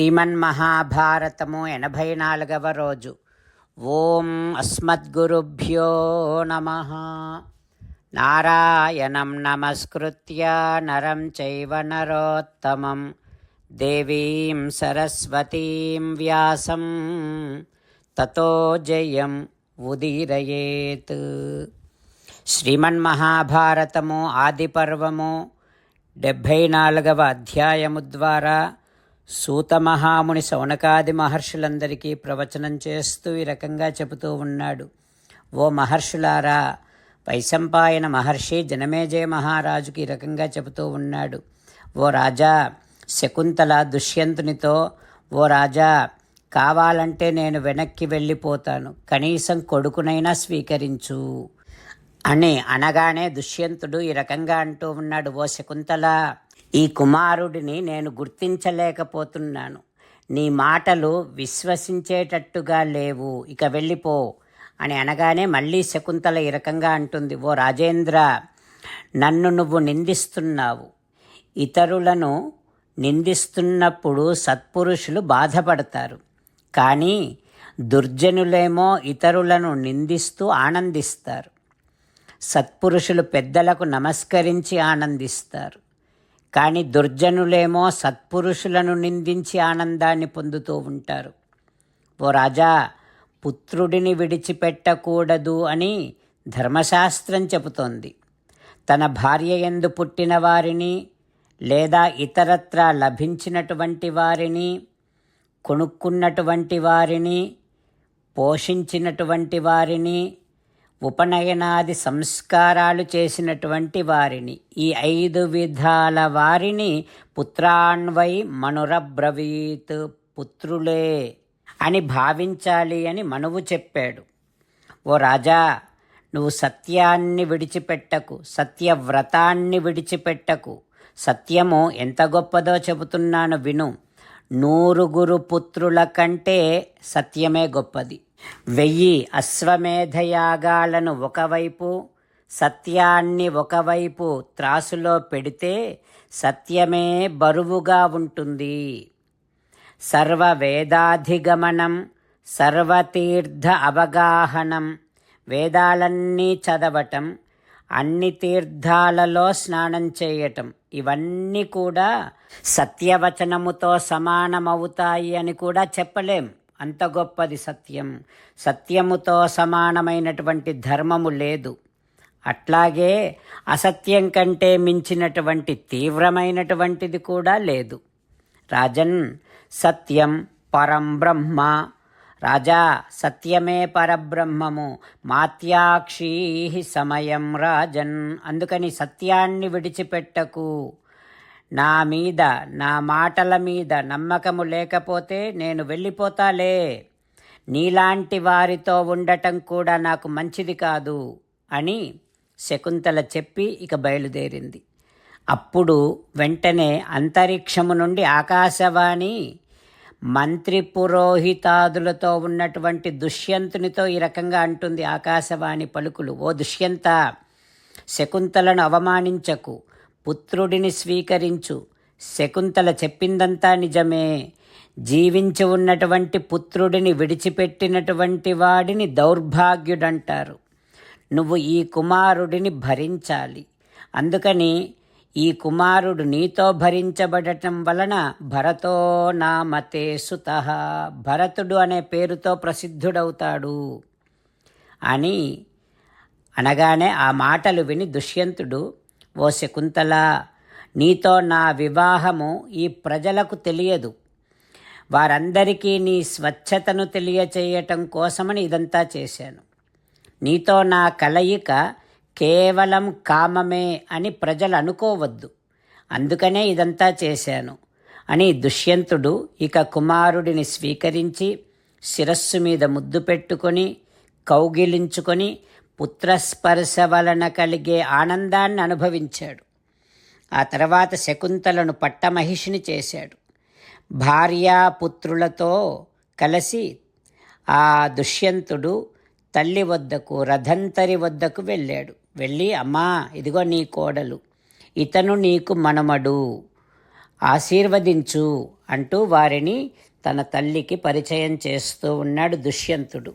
శ్రీమన్మహాభారతము ఎనభై నాలుగవ రోజు. ఓం అస్మద్గురుభ్యో నమ. నారాయణం నమస్కృత్య నరం చైవ నరోత్తమం. దేవీం సరస్వతీం వ్యాసం. తతో జయం ఉదీరయేత్. శ్రీమన్మహాభారతము ఆదిపర్వము డెబ్భై నాలుగవ అధ్యాయము ద్వారా సూత మహాముని శౌనకాది మహర్షులందరికీ ప్రవచనం చేస్తూ ఈ రకంగా చెబుతూ ఉన్నాడు. ఓ మహర్షులారా పైసంపాయన మహర్షి జనమేజయ మహారాజుకి ఈ రకంగా చెబుతూ ఉన్నాడు. ఓ రాజా శకుంతల దుష్యంతునితో ఓ రాజా కావాలంటే నేను వెనక్కి వెళ్ళిపోతాను. కనీసం కొడుకునైనా స్వీకరించు. అని అనగానే దుష్యంతుడు ఈ రకంగా అంటూ ఉన్నాడు. ఓ శకుంతల ఈ కుమారుడిని నేను గుర్తించలేకపోతున్నాను. నీ మాటలు విశ్వసించేటట్టుగా లేవు. ఇక వెళ్ళిపో అని అనగానే మళ్ళీ శకుంతల ఈ రకంగా అంటుంది ఓ రాజేంద్ర నన్ను నువ్వు నిందిస్తున్నావు. ఇతరులను నిందిస్తున్నప్పుడు సత్పురుషులు బాధపడతారు. కానీ దుర్జనులేమో ఇతరులను నిందిస్తూ ఆనందిస్తారు. సత్పురుషులు పెద్దలకు నమస్కరించి ఆనందిస్తారు. కానీ దుర్జనులేమో సత్పురుషులను నిందించి ఆనందాన్ని పొందుతూ ఉంటారు. ఓ రాజా పుత్రుడిని విడిచిపెట్టకూడదు అని ధర్మశాస్త్రం చెబుతోంది. తన భార్య ఎందు పుట్టిన వారిని లేదా ఇతరత్రా లభించినటువంటి వారిని కొనుక్కున్నటువంటి వారిని పోషించినటువంటి వారిని ఉపనయనాది సంస్కారాలు చేసినటువంటి వారిని. ఈ ఐదు విధాల వారిని పుత్రాన్వై మనురబ్రవీత్ పుత్రులే అని భావించాలి అని మనువు చెప్పాడు. ఓ రాజా నువ్వు సత్యాన్ని విడిచిపెట్టకు సత్యవ్రతాన్ని విడిచిపెట్టకు. సత్యము ఎంత గొప్పదో చెబుతున్నాను విను. నూరుగురు పుత్రుల కంటే సత్యమే గొప్పది. వెయ్యి అశ్వమేధయాగాలను ఒకవైపు సత్యాన్ని ఒకవైపు త్రాసులో పెడితే సత్యమే బరువుగా ఉంటుంది. సర్వ వేదాధిగమనం సర్వతీర్థ అవగాహనం వేదాలన్నీ చదవటం అన్ని తీర్థాలలో స్నానం చేయటం ఇవన్నీ కూడా సత్యవచనముతో సమానమవుతాయి అని కూడా చెప్పలేం. అంత గొప్పది సత్యం. సత్యముతో సమానమైనటువంటి ధర్మము లేదు. అట్లాగే అసత్యం కంటే మించినటువంటి తీవ్రమైనటువంటిది కూడా లేదు. రాజన్ సత్యం పరం బ్రహ్మ. రాజా సత్యమే పరబ్రహ్మము. మాత్యాక్షీ సమయం రాజన్. అందుకని సత్యాన్ని విడిచిపెట్టకు. నా మీద నా మాటల మీద నమ్మకము లేకపోతే నేను వెళ్ళిపోతాలే. నీలాంటి వారితో ఉండటం కూడా నాకు మంచిది కాదు అని శకుంతల చెప్పి ఇక బయలుదేరింది. అప్పుడు వెంటనే అంతరిక్షము నుండి ఆకాశవాణి మంత్రి పురోహితాదులతో ఉన్నటువంటి దుష్యంతునితో ఈ రకంగా అంటుంది ఆకాశవాణి పలుకులు. ఓ దుష్యంత శకుంతలను అవమానించకు. పుత్రుడిని స్వీకరించు. శకుంతల చెప్పిందంతా నిజమే. జీవించి ఉన్నటువంటి పుత్రుడిని విడిచిపెట్టినటువంటి వాడిని దౌర్భాగ్యుడంటారు. నువ్వు ఈ కుమారుడిని భరించాలి. అందుకని ఈ కుమారుడు నీతో భరించబడటం వలన భరతో నామతే సుత. భరతుడు అనే పేరుతో ప్రసిద్ధుడవుతాడు. అని అనగానే ఆ మాటలు విని దుష్యంతుడు ఓ శకుంతల నీతో నా వివాహము ఈ ప్రజలకు తెలియదు. వారందరికీ నీ స్వచ్ఛతను తెలియచేయటం కోసమని ఇదంతా చేశాను. నీతో నా కలయిక కేవలం కామమే అని ప్రజలు అనుకోవద్దు. అందుకనే ఇదంతా చేశాను. అని దుష్యంతుడు ఇక కుమారుడిని స్వీకరించి శిరస్సు మీద ముద్దు పెట్టుకొని కౌగిలించుకొని పుత్రస్పర్శ వలన కలిగే ఆనందాన్ని అనుభవించాడు ఆ తర్వాత శకుంతలను పట్టమహిషిని చేశాడు. భార్యాపుత్రులతో కలిసి ఆ దుష్యంతుడు తల్లి వద్దకు రథంతరి వద్దకు వెళ్ళాడు. వెళ్ళి అమ్మా ఇదిగో నీ కోడలు. ఇతను నీకు మనమడు. ఆశీర్వదించు అంటూ వారిని తన తల్లికి పరిచయం చేస్తూ ఉన్నాడు దుష్యంతుడు.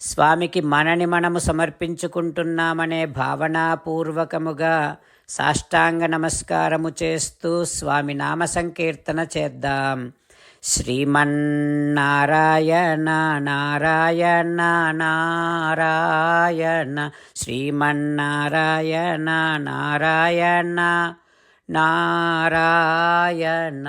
స్వామికి మనని మనము సమర్పించుకుంటున్నామనే భావనాపూర్వకముగా సాష్టాంగ నమస్కారము చేస్తూ స్వామి నామ సంకీర్తన చేద్దాం. శ్రీమన్నారాయణ నారాయణ నారాయణ శ్రీమన్నారాయణ నారాయణ నారాయణ.